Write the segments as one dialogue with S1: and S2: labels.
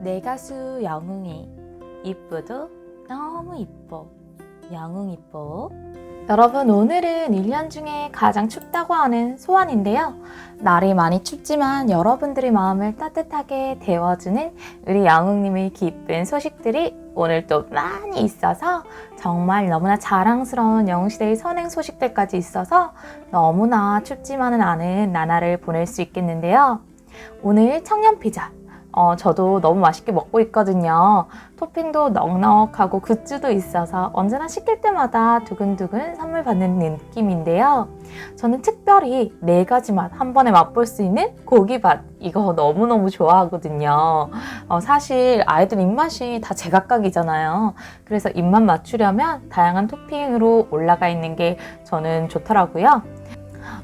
S1: 내 가수 영웅이 이쁘도 너무 이뻐. 영웅 이뻐. 여러분 오늘은 1년 중에 가장 춥다고 하는 소원인데요. 날이 많이 춥지만 여러분들의 마음을 따뜻하게 데워주는 우리 영웅님의 기쁜 소식들이 오늘 또 많이 있어서 정말 너무나 자랑스러운 영웅시대의 선행 소식들까지 있어서 너무나 춥지만은 않은 나날을 보낼 수 있겠는데요. 오늘 청년피자 어, 저도 너무 맛있게 먹고 있거든요. 토핑도 넉넉하고 굿즈도 있어서 언제나 시킬 때마다 두근두근 선물 받는 느낌인데요. 저는 특별히 네 가지 맛 한 번에 맛볼 수 있는 고기밭 이거 너무너무 좋아하거든요. 어, 사실 아이들 입맛이 다 제각각이잖아요. 그래서 입맛 맞추려면 다양한 토핑으로 올라가 있는 게 저는 좋더라고요.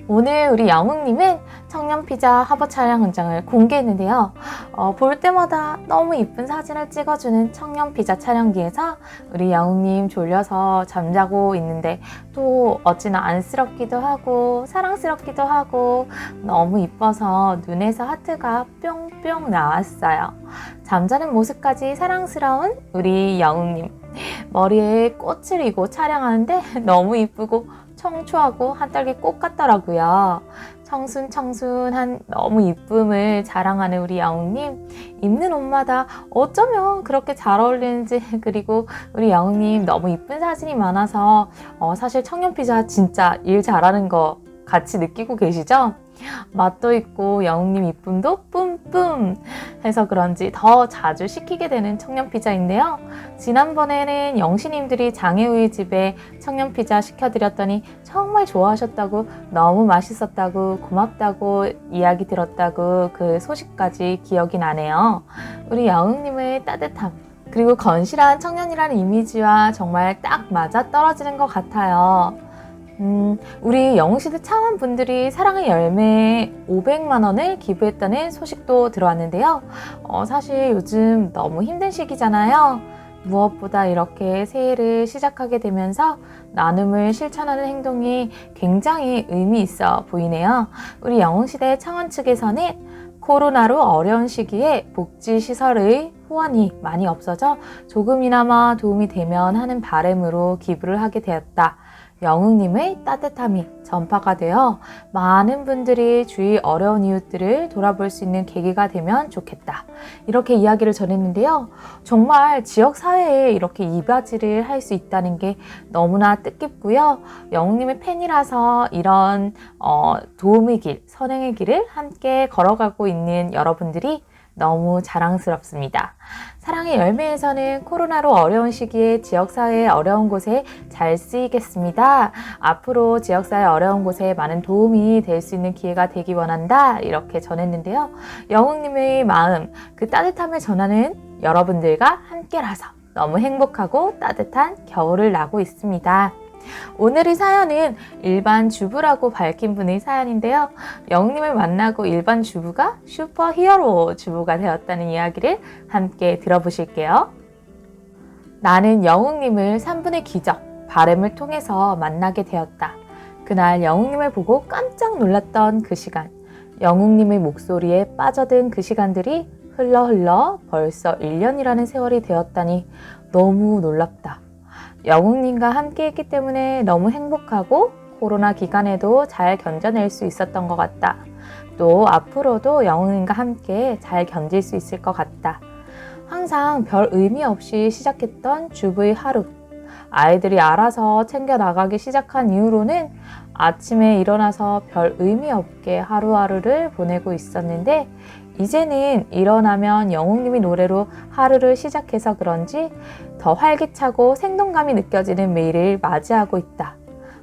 S1: 오늘 우리 영웅님은 청년피자 화보 촬영 현장을 공개했는데요. 어, 볼 때마다 너무 이쁜 사진을 찍어주는 청년피자 촬영기에서 우리 영웅님 졸려서 잠자고 있는데 또 어찌나 안쓰럽기도 하고 사랑스럽기도 하고 너무 이뻐서 눈에서 하트가 뿅뿅 나왔어요. 잠자는 모습까지 사랑스러운 우리 영웅님. 머리에 꽃을 이고 촬영하는데 너무 이쁘고 청초하고 한떨기 꽃 같더라고요. 청순청순한 너무 이쁨을 자랑하는 우리 영웅님. 입는 옷마다 어쩌면 그렇게 잘 어울리는지 그리고 우리 영웅님 너무 이쁜 사진이 많아서 어, 사실 청년피자 진짜 일 잘하는 거 같이 느끼고 계시죠? 맛도 있고 영웅님 이쁨도 뿜뿜 해서 그런지 더 자주 시키게 되는 청년피자인데요. 지난번에는 영신님들이 장애우의 집에 청년피자 시켜드렸더니 정말 좋아하셨다고 너무 맛있었다고 고맙다고 이야기 들었다고 그 소식까지 기억이 나네요. 우리 영웅님의 따뜻함 그리고 건실한 청년이라는 이미지와 정말 딱 맞아 떨어지는 것 같아요. 음, 우리 영웅시대 창원분들이 사랑의 열매에 500만 원을 기부했다는 소식도 들어왔는데요. 어, 사실 요즘 너무 힘든 시기잖아요. 무엇보다 이렇게 새해를 시작하게 되면서 나눔을 실천하는 행동이 굉장히 의미 있어 보이네요. 우리 영웅시대 창원 측에서는 코로나로 어려운 시기에 복지시설의 후원이 많이 없어져 조금이나마 도움이 되면 하는 바램으로 기부를 하게 되었다. 영웅님의 따뜻함이 전파가 되어 많은 분들이 주위 어려운 이웃들을 돌아볼 수 있는 계기가 되면 좋겠다. 이렇게 이야기를 전했는데요. 정말 지역 사회에 이렇게 이바지를 할 수 있다는 게 너무나 뜻깊고요. 영웅님의 팬이라서 이런 어, 도움의 길, 선행의 길을 함께 걸어가고 있는 여러분들이 너무 자랑스럽습니다. 사랑의 열매에서는 코로나로 어려운 시기에 지역사회의 어려운 곳에 잘 쓰이겠습니다. 앞으로 지역사회 어려운 곳에 많은 도움이 될 수 있는 기회가 되기 원한다. 이렇게 전했는데요. 영웅님의 마음, 그 따뜻함을 전하는 여러분들과 함께라서 너무 행복하고 따뜻한 겨울을 나고 있습니다. 오늘의 사연은 일반 주부라고 밝힌 분의 사연인데요. 영웅님을 만나고 일반 주부가 슈퍼 히어로 주부가 되었다는 이야기를 함께 들어보실게요. 나는 영웅님을 3분의 기적, 바램을 통해서 만나게 되었다. 그날 영웅님을 보고 깜짝 놀랐던 그 시간, 영웅님의 목소리에 빠져든 그 시간들이 흘러 흘러 벌써 1년이라는 세월이 되었다니 너무 놀랍다. 영웅님과 함께 했기 때문에 너무 행복하고 코로나 기간에도 잘 견뎌낼 수 있었던 것 같다. 또 앞으로도 영웅님과 함께 잘 견딜 수 있을 것 같다. 항상 별 의미 없이 시작했던 주부의 하루. 아이들이 알아서 챙겨 나가기 시작한 이후로는 아침에 일어나서 별 의미 없게 하루하루를 보내고 있었는데 이제는 일어나면 영웅님이 노래로 하루를 시작해서 그런지 더 활기차고 생동감이 느껴지는 매일을 맞이하고 있다.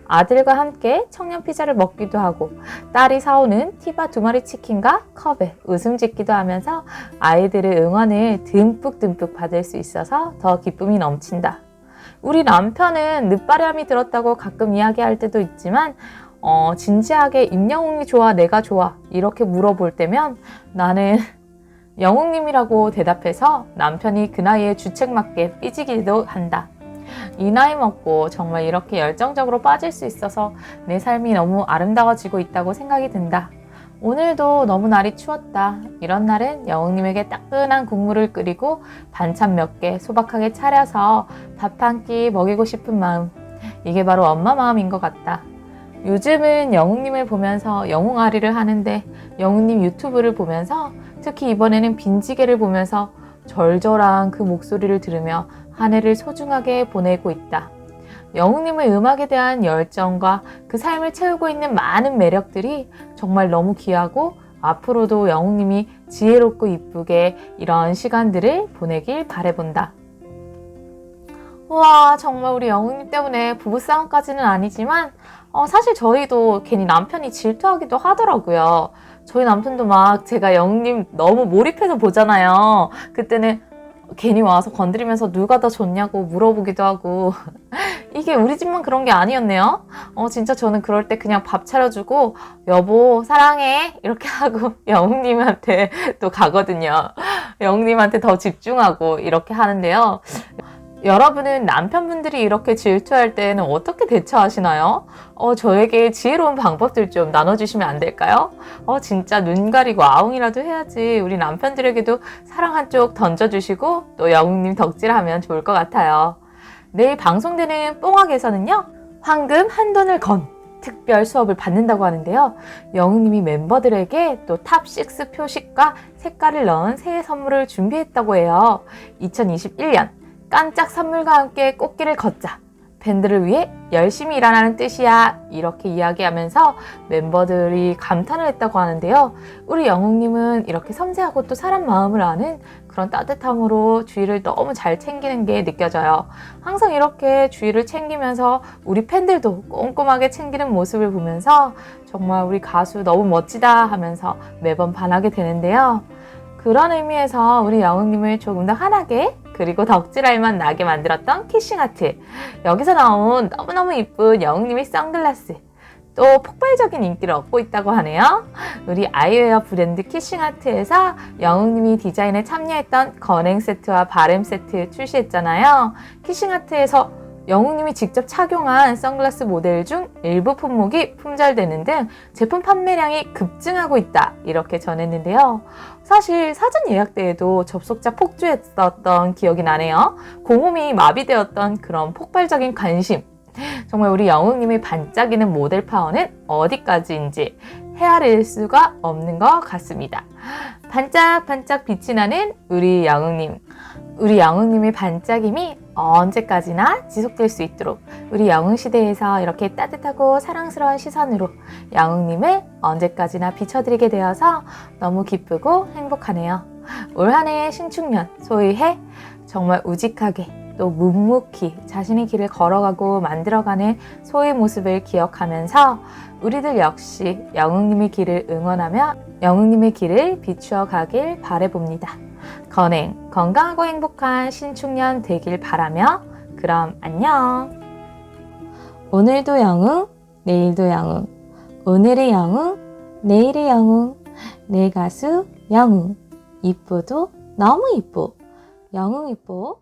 S1: 아들과 함께 청년 피자를 먹기도 하고 딸이 사오는 티바 두 마리 치킨과 컵에 웃음 짓기도 하면서 아이들의 응원을 듬뿍듬뿍 받을 수 있어서 더 기쁨이 넘친다. 우리 남편은 늦바람이 들었다고 가끔 이야기할 때도 있지만 어, 진지하게 임영웅이 좋아 내가 좋아 이렇게 물어볼 때면 나는 영웅님이라고 대답해서 남편이 그 나이에 주책 맞게 삐지기도 한다. 이 나이 먹고 정말 이렇게 열정적으로 빠질 수 있어서 내 삶이 너무 아름다워지고 있다고 생각이 든다. 오늘도 너무 날이 추웠다. 이런 날은 영웅님에게 따끈한 국물을 끓이고 반찬 몇 개 소박하게 차려서 밥 한 끼 먹이고 싶은 마음. 이게 바로 엄마 마음인 것 같다. 요즘은 영웅님을 보면서 영웅아리를 하는데 영웅님 유튜브를 보면서 특히 이번에는 빈지개를 보면서 절절한 그 목소리를 들으며 한 해를 소중하게 보내고 있다. 영웅님의 음악에 대한 열정과 그 삶을 채우고 있는 많은 매력들이 정말 너무 귀하고 앞으로도 영웅님이 지혜롭고 이쁘게 이런 시간들을 보내길 바래본다. 우와, 정말 우리 영웅님 때문에 부부싸움까지는 아니지만, 어, 사실 저희도 괜히 남편이 질투하기도 하더라고요. 저희 남편도 막 제가 영웅님 너무 몰입해서 보잖아요. 그때는 괜히 와서 건드리면서 누가 더 좋냐고 물어보기도 하고. 이게 우리 집만 그런 게 아니었네요. 어, 진짜 저는 그럴 때 그냥 밥 차려주고, 여보, 사랑해. 이렇게 하고 영웅님한테 또 가거든요. 영웅님한테 더 집중하고 이렇게 하는데요. 여러분은 남편분들이 이렇게 질투할 때는 어떻게 대처하시나요? 어, 저에게 지혜로운 방법들 좀 나눠주시면 안 될까요? 어, 진짜 눈 가리고 아웅이라도 해야지 우리 남편들에게도 사랑 한쪽 던져주시고 또 영웅님 덕질하면 좋을 것 같아요. 내일 방송되는 뽕학에서는요, 황금 한 돈을 건 특별 수업을 받는다고 하는데요. 영웅님이 멤버들에게 또 탑6 표식과 색깔을 넣은 새해 선물을 준비했다고 해요. 2021년 깜짝 선물과 함께 꽃길을 걷자. 밴드를 위해 열심히 일하라는 뜻이야. 이렇게 이야기하면서 멤버들이 감탄을 했다고 하는데요. 우리 영웅님은 이렇게 섬세하고 또 사람 마음을 아는 그런 따뜻함으로 주위를 너무 잘 챙기는 게 느껴져요. 항상 이렇게 주위를 챙기면서 우리 팬들도 꼼꼼하게 챙기는 모습을 보면서 정말 우리 가수 너무 멋지다 하면서 매번 반하게 되는데요. 그런 의미에서 우리 영웅님을 조금 더 환하게 그리고 덕질할 맛 나게 만들었던 키싱 아트. 여기서 나온 너무너무 이쁜 영웅님의 선글라스. 또 폭발적인 인기를 얻고 있다고 하네요. 우리 아이웨어 브랜드 키싱 아트에서 영웅님이 디자인에 참여했던 건행 세트와 바램 세트 출시했잖아요. 키싱 아트에서 영웅님이 직접 착용한 선글라스 모델 중 일부 품목이 품절되는 등 제품 판매량이 급증하고 있다. 이렇게 전했는데요. 사실 사전 예약 때에도 접속자 폭주했었던 기억이 나네요. 공홈이 마비되었던 그런 폭발적인 관심. 정말 우리 영웅님의 반짝이는 모델 파워는 어디까지인지 헤아릴 수가 없는 것 같습니다. 반짝반짝 빛이 나는 우리 영웅님. 우리 영웅님의 반짝임이 언제까지나 지속될 수 있도록 우리 영웅 시대에서 이렇게 따뜻하고 사랑스러운 시선으로 영웅님을 언제까지나 비춰드리게 되어서 너무 기쁘고 행복하네요. 올 한 해의 신축년 소위해 정말 우직하게 또 묵묵히 자신의 길을 걸어가고 만들어가는 소의 모습을 기억하면서 우리들 역시 영웅님의 길을 응원하며 영웅님의 길을 비추어 가길 바래봅니다. 건행, 건강하고 행복한 신축년 되길 바라며 그럼 안녕. 오늘도 영웅, 내일도 영웅. 오늘의 영웅, 내일의 영웅. 내 가수 영웅. 이쁘도 너무 이쁘. 영웅 이쁘.